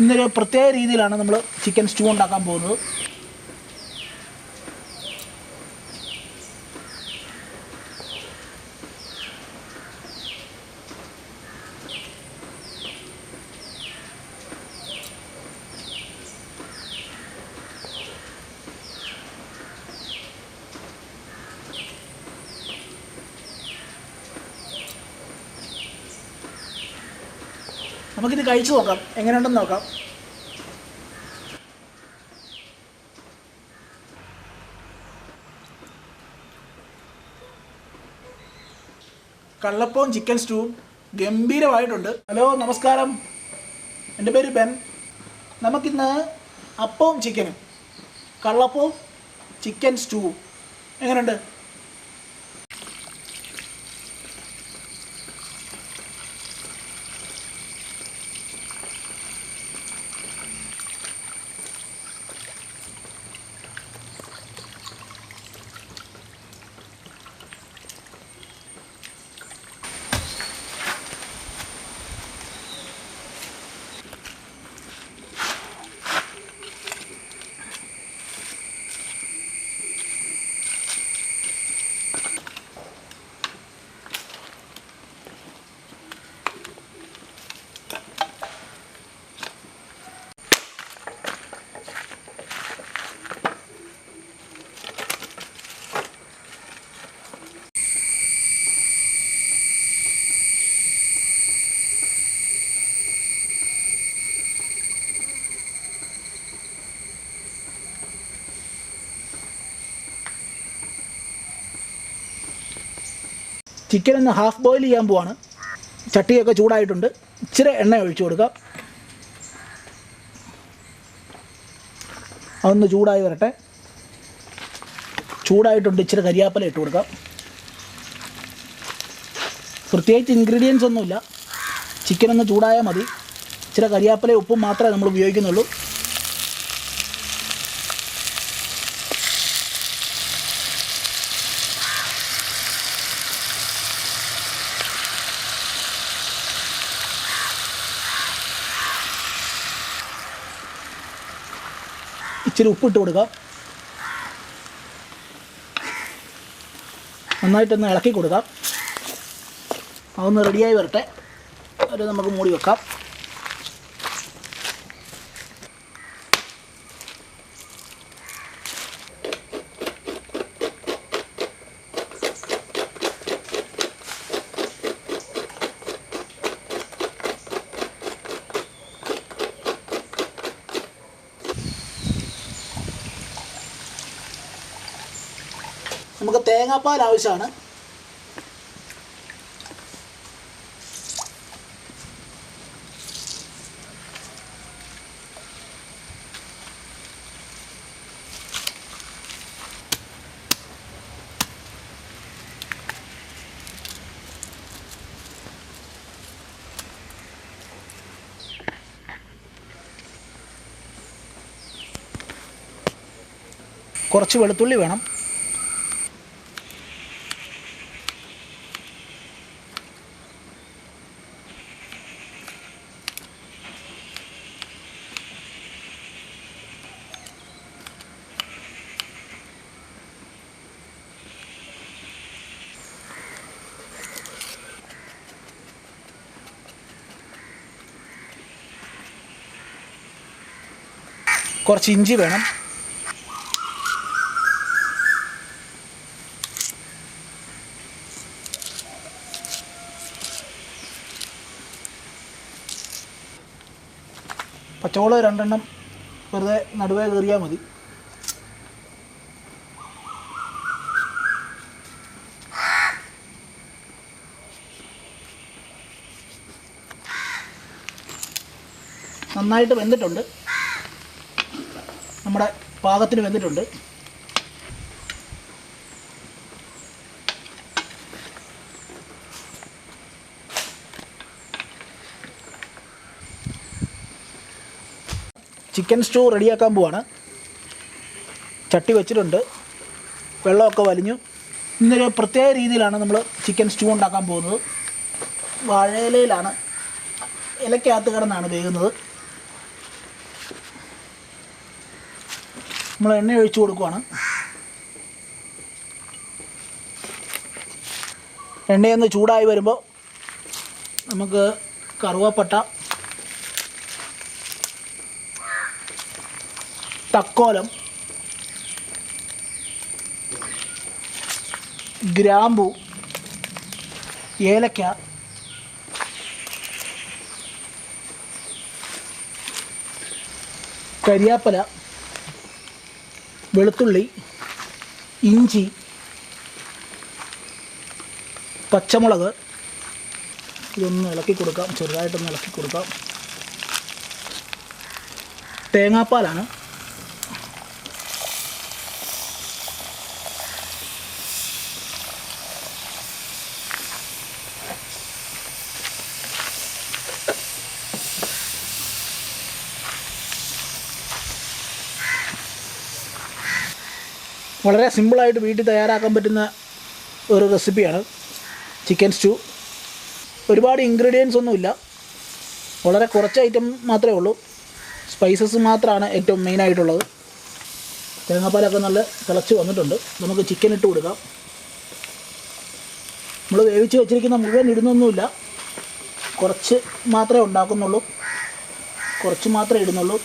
ഇന്നൊരു പ്രത്യേക രീതിയിലാണ് നമ്മൾ ചിക്കൻ സ്റ്റൂ ഉണ്ടാക്കാൻ പോകുന്നത്. നമുക്കിത് കഴിച്ചു നോക്കാം. എങ്ങനെയുണ്ടെന്ന് നോക്കാം. കള്ളപ്പവും ചിക്കൻ സ്റ്റൂവും ഗംഭീരമായിട്ടുണ്ട്. ഹലോ നമസ്കാരം. എന്റെ പേര് ബെൻ. നമുക്കിന്ന് അപ്പവും ചിക്കനും കള്ളപ്പവും ചിക്കൻ സ്റ്റൂവും. എങ്ങനെയുണ്ട്? ചിക്കൻ ഒന്ന് ഹാഫ് ബോയിൽ ചെയ്യാൻ പോവാണ്. ചട്ടിയൊക്കെ ചൂടായിട്ടുണ്ട്. ഇച്ചിരി എണ്ണ ഒഴിച്ചു കൊടുക്കാം. അതൊന്ന് ചൂടായി വരട്ടെ. ചൂടായിട്ടുണ്ട് ഇച്ചിരി കരിയാപ്പല ഇട്ട് കൊടുക്കാം. പ്രത്യേകിച്ച് ഇൻഗ്രീഡിയൻസ് ഒന്നുമില്ല. ചിക്കൻ ഒന്ന് ചൂടായാൽ മതി. ഇച്ചിരി കരിയാപ്പല ഉപ്പും മാത്രമേ നമ്മൾ ഉപയോഗിക്കുന്നുള്ളൂ. ഇച്ചിരി ഉപ്പിട്ട് കൊടുക്കുക. നന്നായിട്ടൊന്ന് ഇളക്കി കൊടുക്കാം. അതൊന്ന് റെഡിയായി വരട്ടെ. അത് നമുക്ക് മൂടി വെക്കാം നമുക്ക് തേങ്ങാപ്പാൽ ആവശ്യമാണ്. കുറച്ച് വെളുത്തുള്ളി വേണം. കുറച്ച് ഇഞ്ചി വേണം. പച്ചമുളക് രണ്ടെണ്ണം വെറുതെ നടുവേ കയറിയാൽ മതി. നന്നായിട്ട് വെന്തിട്ടുണ്ട്. നമ്മുടെ പാകത്തിന് വെന്തിട്ടുണ്ട്. ചിക്കൻ സ്റ്റൂ റെഡിയാക്കാൻ പോവാണ്. ചട്ടി വെച്ചിട്ടുണ്ട്. വെള്ളമൊക്കെ വലിഞ്ഞു. ഇന്നൊരു പ്രത്യേക രീതിയിലാണ് നമ്മൾ ചിക്കൻ സ്റ്റൂ ഉണ്ടാക്കാൻ പോകുന്നത്. വാഴയിലയിലാണ്. ഇലക്കകത്ത് കിടന്നാണ് വേകുന്നത്. നമ്മൾ എണ്ണ ഒഴിച്ചു കൊടുക്കുവാണ്. എണ്ണയൊന്ന് ചൂടായി വരുമ്പോൾ നമുക്ക് കറുവപ്പട്ട തക്കോലം ഗ്രാമ്പു ഏലക്ക കരിയാപ്പല വെളുത്തുള്ളി ഇഞ്ചി പച്ചമുളക് ഇതൊന്ന് ഇളക്കി കൊടുക്കാം ചെറുതായിട്ടൊന്ന് ഇളക്കി കൊടുക്കാം. തേങ്ങാപ്പാലാണ് വളരെ സിമ്പിളായിട്ട് വീട്ടിൽ തയ്യാറാക്കാൻ പറ്റുന്ന ഒരു റെസിപ്പിയാണ് ചിക്കൻ സ്റ്റൂ ഒരുപാട് ഇൻഗ്രീഡിയൻസ് ഒന്നുമില്ല. വളരെ കുറച്ച് ഐറ്റം മാത്രമേ ഉള്ളൂ. സ്പൈസസ് മാത്രമാണ് ഏറ്റവും മെയിനായിട്ടുള്ളത് തേങ്ങാപ്പാലൊക്കെ നല്ല തിളച്ച് വന്നിട്ടുണ്ട്. നമുക്ക് ചിക്കൻ ഇട്ട് കൊടുക്കാം. നമ്മൾ വേവിച്ച് വെച്ചിരിക്കുന്ന മുഴുവൻ ഇടുന്നൊന്നുമില്ല. കുറച്ച് മാത്രമേ ഉണ്ടാക്കുന്നുള്ളൂ. കുറച്ച് മാത്രമേ ഇടുന്നുള്ളൂ.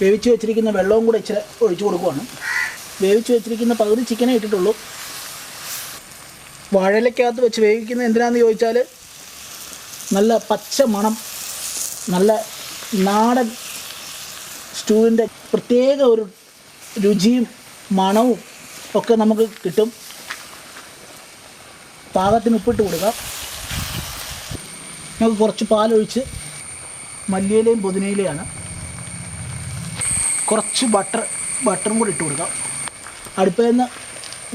വേവിച്ച് വെച്ചിരിക്കുന്ന വെള്ളവും കൂടെ ഇച്ചിരി ഒഴിച്ചു കൊടുക്കുവാണ്. വേവിച്ച് വെച്ചിരിക്കുന്ന പകുതി ചിക്കനേ ഇട്ടിട്ടുള്ളൂ. വാഴയിലക്കകത്ത് വെച്ച് വേവിക്കുന്നത് എന്തിനാന്ന് ചോദിച്ചാൽ നല്ല പച്ച മണം നല്ല നാടൻ സ്റ്റൂവിന്റെ പ്രത്യേക ഒരു രുചിയും മണവും ഒക്കെ നമുക്ക് കിട്ടും. പാകത്തിന് ഉപ്പിട്ട് കൊടുക്കാം. നമുക്ക് കുറച്ച് പാലൊഴിച്ച് മല്ലിയിലയും പുതിനയിലയാണ് കുറച്ച് ബട്ടർ ബട്ടറും കൂടി ഇട്ട് കൊടുക്കാം. അടുപ്പിൽ നിന്ന്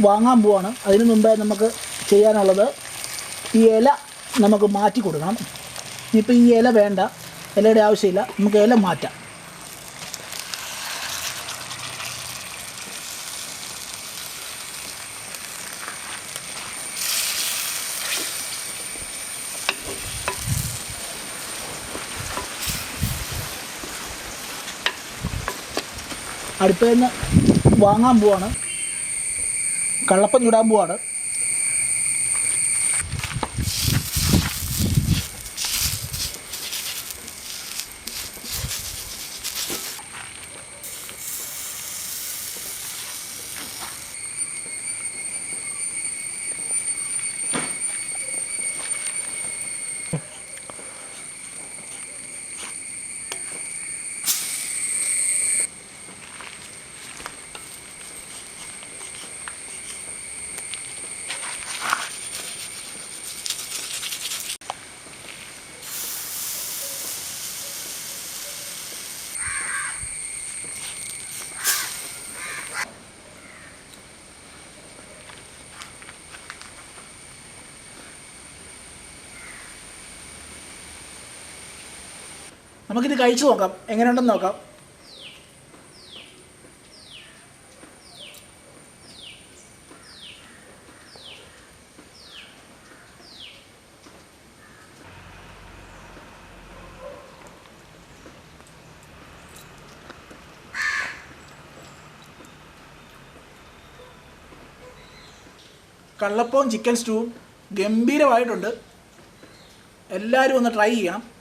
വാങ്ങാൻ പോവാണ്. അതിന് മുമ്പേ നമുക്ക് ചെയ്യാനുള്ളത് ഈ ഇല നമുക്ക് മാറ്റി കൊടുക്കണം. ഇനിയിപ്പോൾ ഈ ഇല വേണ്ട. ഇലയുടെ ആവശ്യമില്ല. നമുക്ക് ഇല മാറ്റാം. അടുപ്പിൽ നിന്ന് വാങ്ങാൻ പോവാണ്. കള്ളപ്പം ചുടാൻ പോവാണ്. നമുക്കിത് കഴിച്ചു നോക്കാം. എങ്ങനെയുണ്ടെന്ന് നോക്കാം. കള്ളപ്പവും ചിക്കൻ സ്റ്റൂവും ഗംഭീരമായിട്ടുണ്ട്. എല്ലാവരും ഒന്ന് ട്രൈ ചെയ്യണം.